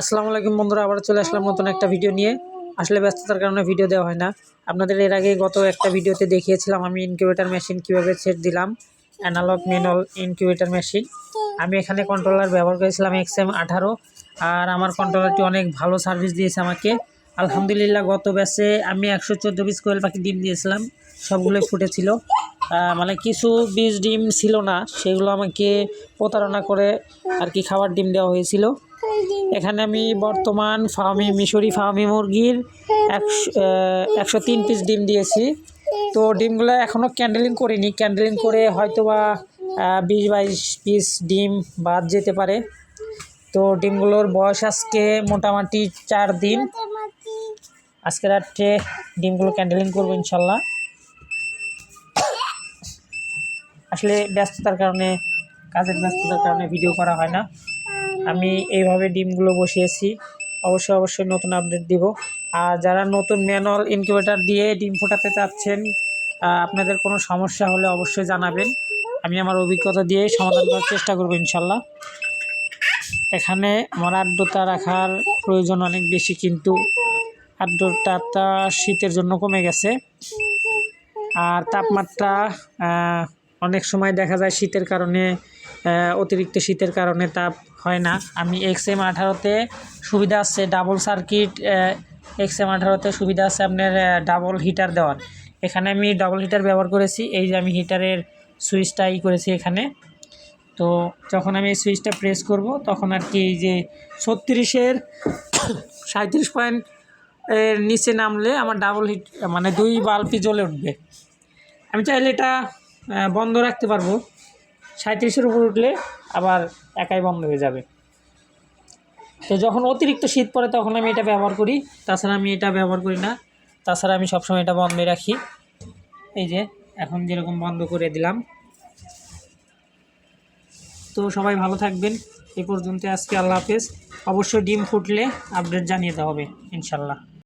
আসসালামু আলাইকুম বন্ধুরা আবার চলে আসলাম নতুন একটা ভিডিও নিয়ে। আসলে ব্যস্ততার কারণে ভিডিও দেওয়া হয় না। আপনাদের এর আগে গত একটা ভিডিওতে দেখিয়েছিলাম আমি ইনকিউবেটার মেশিন কীভাবে সেট দিলাম অ্যানালগ ম্যানুয়াল ইনকিউবেটার মেশিন আমি এখানে কন্ট্রোলার ব্যবহার করেছিলাম এক্স এম আঠারো, আর আমার কন্ট্রোলারটি অনেক ভালো সার্ভিস দিয়েছে আমাকে। আলহামদুলিল্লাহ গত ব্যাচে আমি একশো চোদ্দ পিস কোয়েল পাখি ডিম দিয়েছিলাম, সবগুলোই ফুটেছিল। মানে কিছু বীজ ডিম ছিল না, সেগুলো আমাকে প্রতারণা করে আর কি খাবার ডিম দেওয়া হয়েছিল। এখানে আমি বর্তমান ফার্মি, মিশরি ফার্মি মুরগির একশো তিন পিস ডিম দিয়েছি। তো ডিমগুলো এখনও ক্যান্ডেলিং করিনি। ক্যান্ডেলিং করে হয়তো বা বিশ, বাইশ পিস ডিম বাদ যেতে পারে। তো ডিমগুলোর বয়স আজকে মোটামুটি চার দিন। আজকে রাত্রে ডিমগুলো ক্যান্ডেলিং করব ইনশাল্লাহ। আসলে ব্যস্ততার কারণে, কাজের ব্যস্ততার কারণে ভিডিও করা হয় না। আমি এইভাবে ডিমগুলো বসিয়েছি। অবশ্যই অবশ্যই নতুন আপডেট দিব। আর যারা নতুন ম্যানুয়াল ইনকিউবেটার দিয়ে ডিম ফোটাতে চাচ্ছেন আপনাদের কোনো সমস্যা হলে অবশ্যই জানাবেন। আমি আমার অভিজ্ঞতা দিয়ে সমাধান করার চেষ্টা করব ইনশাল্লাহ। এখানে আমার আর্দ্রতা রাখার প্রয়োজন অনেক বেশি, কিন্তু আর্দ্রতাটা শীতের জন্য কমে গেছে। আর তাপমাত্রা অনেক সময় দেখা যায় শীতের কারণে অতিরিক্ত শীতের কারণে তাপ হয় না। আমি এক্স এম আঠারোতে সুবিধা আছে ডাবল সার্কিট এক্স এম আঠারোতে সুবিধা আছে আপনার ডাবল হিটার দেওয়ার। এখানে আমি ডাবল হিটার ব্যবহার করেছি, এই যে আমি হিটারের সুইচটা ই করেছি এখানে। তো যখন আমি এই সুইচটা প্রেস করব, তখন আর কি এই যে ছত্রিশের সাঁত্রিশ পয়েন্ট এর নিচে নামলে আমার ডাবল হিট মানে দুই বাল্বই জ্বলে উঠবে। আমি চাইলে এটা বন্ধ রাখতে পারব। সাঁত্রিশের উপর উঠলে আবার একাই বন্ধ হয়ে যাবে। তো যখন অতিরিক্ত শীত পড়ে তখন আমি এটা ব্যবহার করি। তাছাড়া আমি এটা ব্যবহার করি না। তাছাড়া আমি সবসময় এটা বন্ধে রাখি। এই যে, এখন যেরকম বন্ধ করে দিলাম। তো সবাই ভালো থাকবেন। এ পর্যন্ত আজকে আল্লাহ হাফেজ। অবশ্যই ডিম ফুটলে আপডেট জানিয়ে দেওয়া হবে ইনশাল্লাহ